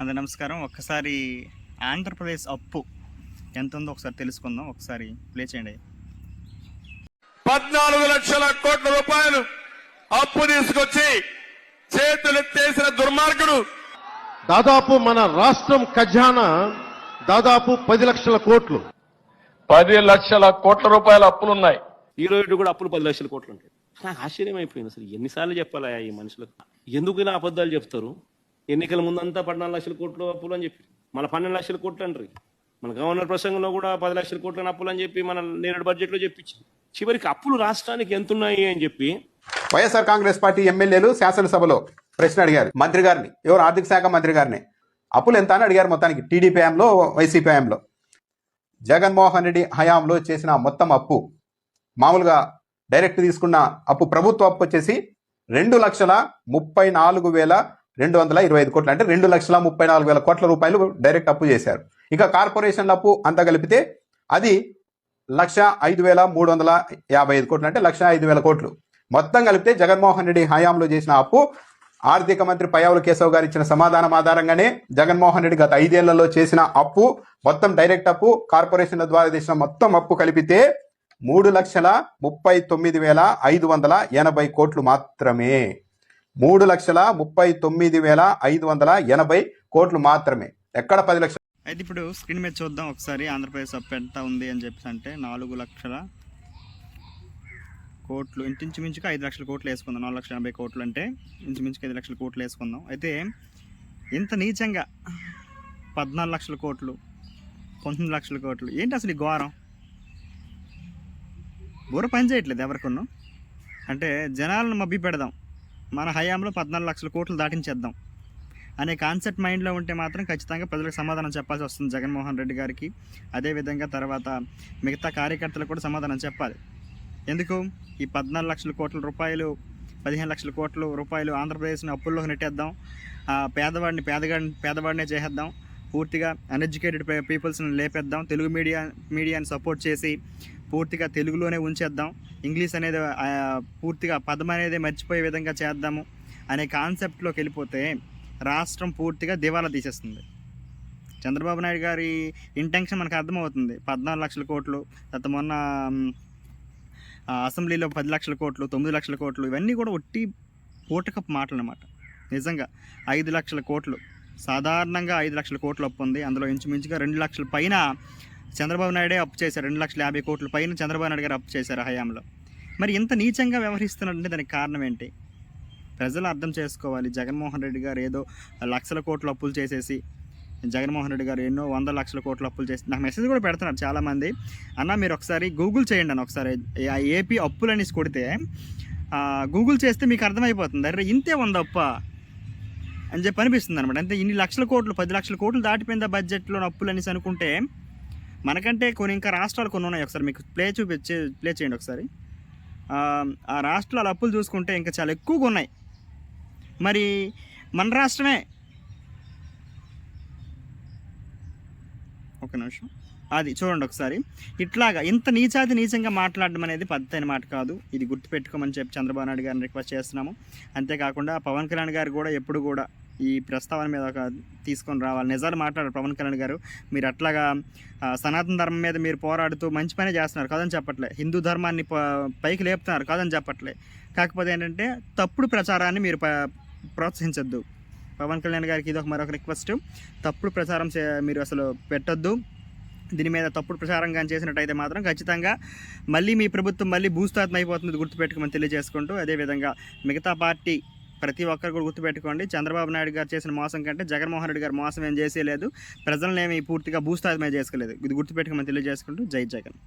అందరి నమస్కారం. ఒక్కసారి ఆంధ్రప్రదేశ్ అప్పు ఎంత ఉందో ఒకసారి తెలుసుకుందాం. ఒకసారి ప్లే చేయండి. పద్నాలుగు లక్షల కోట్ల రూపాయలు అప్పు తీసుకొచ్చి చేతులెత్తేసిన దుర్మార్గుడు. దాదాపు మన రాష్ట్రం ఖజానా దాదాపు పది లక్షల కోట్లు. పది లక్షల కోట్ల రూపాయల అప్పులున్నాయి. ఈ రోజు కూడా అప్పులు పది లక్షల కోట్లు ఉంటాయి నాకు ఆశ్చర్యం అయిపోయింది అసలు ఎన్నిసార్లు చెప్పాలా ఈ మనుషులకు? ఎందుకు ఇలా అబద్ధాలు చెప్తారు? ఎన్నికల ముందంతా పద్నాలుగు లక్షల కోట్లు అప్పులు అని చెప్పి. మన పన్నెండు లక్షల కోట్లు అంటారు మన గవర్నర్ ప్రసంగంలో కూడా పది లక్షల కోట్ల అప్పులు అని చెప్పి మన నేరేడు బడ్జెట్లో చెప్పించింది. చివరికి అప్పులు రాష్ట్రానికి ఎంత ఉన్నాయి అని చెప్పి వైఎస్ఆర్ కాంగ్రెస్ పార్టీ ఎమ్మెల్యేలు శాసనసభలో ప్రశ్న అడిగారు. మంత్రి గారిని ఎవరు ఆర్థిక శాఖ మంత్రి గారిని? అప్పులు ఎంత అని అడిగారు మొత్తానికి టీడీపీ హయాంలో వైసీపీ హయాంలో. జగన్మోహన్ రెడ్డి హయాంలో చేసిన మొత్తం అప్పు మామూలుగా డైరెక్ట్ తీసుకున్న అప్పు ప్రభుత్వ అప్పు వచ్చేసి రెండు లక్షల ముప్పై నాలుగు వేల రెండు వందల ఇరవై ఐదు కోట్లు అంటే రెండు లక్షల ముప్పై నాలుగు వేల కోట్ల రూపాయలు డైరెక్ట్ అప్పు చేశారు. ఇక కార్పొరేషన్ల అప్పు అంతా కలిపితే అది లక్ష ఐదు వేల మూడు వందల యాభై ఐదు కోట్లు అంటే లక్ష ఐదు వేల కోట్లు. మొత్తం కలిపితే జగన్మోహన్ రెడ్డి హయాంలో చేసిన అప్పు ఆర్థిక మంత్రి పయావుల కేశవ్ గారు ఇచ్చిన సమాధానం ఆధారంగానే జగన్మోహన్ రెడ్డి గత ఐదేళ్ళలో చేసిన అప్పు మొత్తం డైరెక్ట్ అప్పు కార్పొరేషన్ల ద్వారా చేసిన మొత్తం అప్పు కలిపితే మూడు లక్షల ముప్పై తొమ్మిది వేల ఐదు వందల ఎనభై కోట్లు మాత్రమే. మూడు లక్షల ముప్పై తొమ్మిది వేల ఐదు వందల ఎనభై కోట్లు మాత్రమే. ఎక్కడ పది లక్షలు అయితే ఇప్పుడు స్క్రీన్ మీద చూద్దాం ఒకసారి ఆంధ్రప్రదేశ్ అప్పు ఎంత ఉంది అని చెప్పేసి అంటే నాలుగు లక్షల కోట్లు ఇంచుమించుగా ఐదు లక్షల కోట్లు వేసుకుందాం. నాలుగు లక్షల ఎనభై కోట్లు అంటే ఇంచుమించుగా ఐదు లక్షల కోట్లు వేసుకుందాం. అయితే ఇంత నీచంగా పద్నాలుగు లక్షల కోట్లు పంతొమ్మిది లక్షల కోట్లు ఏంటి అసలు ఈ ఘోరం? బుర్ర పని చేయట్లేదు ఎవరికొన్నా అంటే జనాలను మబ్బి పెడదాం మన హయాంలో పద్నాలుగు లక్షల కోట్లు దాటించేద్దాం అనే కాన్సెప్ట్ మైండ్లో ఉంటే మాత్రం ఖచ్చితంగా ప్రజలకు సమాధానం చెప్పాల్సి వస్తుంది జగన్మోహన్ రెడ్డి గారికి. అదేవిధంగా తర్వాత మిగతా కార్యకర్తలకు కూడా సమాధానం చెప్పాలి. ఎందుకు? ఈ పద్నాలుగు లక్షల కోట్ల రూపాయలు పదిహేను లక్షల కోట్ల రూపాయలు ఆంధ్రప్రదేశ్ని అప్పుల్లోకి నెట్టేద్దాం. ఆ పేదవాడిని పేదగాడిని పేదవాడినే చేసేద్దాం. పూర్తిగా అన్ఎడ్యుకేటెడ్ పీపుల్స్ని లేపేద్దాం. తెలుగు మీడియా మీడియాని సపోర్ట్ చేసి పూర్తిగా తెలుగులోనే ఉంచేద్దాం. ఇంగ్లీష్ అనేది పూర్తిగా పదం అనేది మర్చిపోయే విధంగా చేద్దాము అనే కాన్సెప్ట్లోకి వెళ్ళిపోతే రాష్ట్రం పూర్తిగా దివాలా తీసేస్తుంది. చంద్రబాబు నాయుడు గారి ఇంటెన్షన్ మనకు అర్థమవుతుంది. పద్నాలుగు లక్షల కోట్లు తర్వాత మొన్న అసెంబ్లీలో పది లక్షల కోట్లు తొమ్మిది లక్షల కోట్లు ఇవన్నీ కూడా ఒట్టి పూటకపు మాటలు అన్నమాట నిజంగా ఐదు లక్షల కోట్లు సాధారణంగా ఐదు లక్షల కోట్లు అప్పు ఉంది అందులో ఇంచుమించుగా రెండు లక్షల పైన చంద్రబాబు నాయుడే అప్పు చేశారు. రెండు లక్షల యాభై కోట్ల పైన చంద్రబాబు నాయుడు గారు అప్పు చేశారు హయాంలో. మరి ఇంత నీచంగా వ్యవహరిస్తున్నాడంటే దానికి కారణం ఏంటి? ప్రజలు అర్థం చేసుకోవాలి. జగన్మోహన్ రెడ్డి గారు ఏదో లక్షల కోట్ల అప్పులు చేసేసి జగన్మోహన్ రెడ్డి గారు ఎన్నో వందల లక్షల కోట్ల అప్పులు చేసి నాకు మెసేజ్ కూడా పెడుతున్నారు చాలామంది. అన్న మీరు ఒకసారి గూగుల్ చేయండి అని ఒకసారి. ఏపీ అప్పులు అనేసి కొడితే గూగుల్ చేస్తే మీకు అర్థమైపోతుంది. అరే ఇంతే ఉంది అప్ప అని చెప్పి అనిపిస్తుంది అనమాట అంటే ఇన్ని లక్షల కోట్లు పది లక్షల కోట్లు దాటిపోయిందా బడ్జెట్లో అప్పులు అనేసి అనుకుంటే మనకంటే కొన్ని ఇంకా రాష్ట్రాలు కొన్ని ఉన్నాయి ఒకసారి మీకు ప్లే చూపించే ప్లే చేయండి ఒకసారి. ఆ, రాష్ట్రాలు రాష్ట్రాల అప్పులు చూసుకుంటే ఇంకా చాలా ఎక్కువగా ఉన్నాయి. మరి మన రాష్ట్రమే. ఒక నిమిషం. అది చూడండి ఒకసారి. ఇట్లాగా ఇంత నీచాతి నీచంగా మాట్లాడడం అనేది పద్ధతి అయిన మాట కాదు. ఇది గుర్తుపెట్టుకోమని చెప్పి చంద్రబాబు నాయుడు గారిని రిక్వెస్ట్ చేస్తున్నాము. అంతేకాకుండా పవన్ కళ్యాణ్ గారు కూడా ఎప్పుడు కూడా ఈ ప్రస్తావన మీద ఒక తీసుకొని రావాలి. నిజాలు మాట్లాడారు పవన్ కళ్యాణ్ గారు. మీరు అట్లాగా సనాతన ధర్మం మీద మీరు పోరాడుతూ మంచి పనే చేస్తున్నారు కాదని చెప్పట్లే. హిందూ ధర్మాన్ని పైకి లేపుతున్నారు కాదని చెప్పట్లే. కాకపోతే ఏంటంటే తప్పుడు ప్రచారాన్ని మీరు ప- ప్రోత్సహించొద్దు. పవన్ కళ్యాణ్ గారికి ఇది ఒక మరొక రిక్వెస్ట్. తప్పుడు ప్రచారం చే- మీరు అసలు పెట్టొద్దు. దీని మీద తప్పుడు ప్రచారం కానీ చేసినట్టయితే మాత్రం ఖచ్చితంగా మళ్ళీ మీ ప్రభుత్వం మళ్ళీ భూస్థాతం అయిపోతుంది గుర్తుపెట్టుకోమని తెలియజేసుకుంటూ అదేవిధంగా మిగతా పార్టీ ప్రతి ఒక్కరు కూడా గుర్తుపెట్టుకోండి. చంద్రబాబు నాయుడు గారు చేసిన మోసం కంటే జగన్మోహన్ రెడ్డి గారు మోసం ఏం చేసేయలేదు ప్రజలనేమి పూర్తిగా భూస్థాయిమే చేసుకోలేదు. ఇది గుర్తుపెట్టుకోమని తెలియజేసుకుంటూ జై జగన్.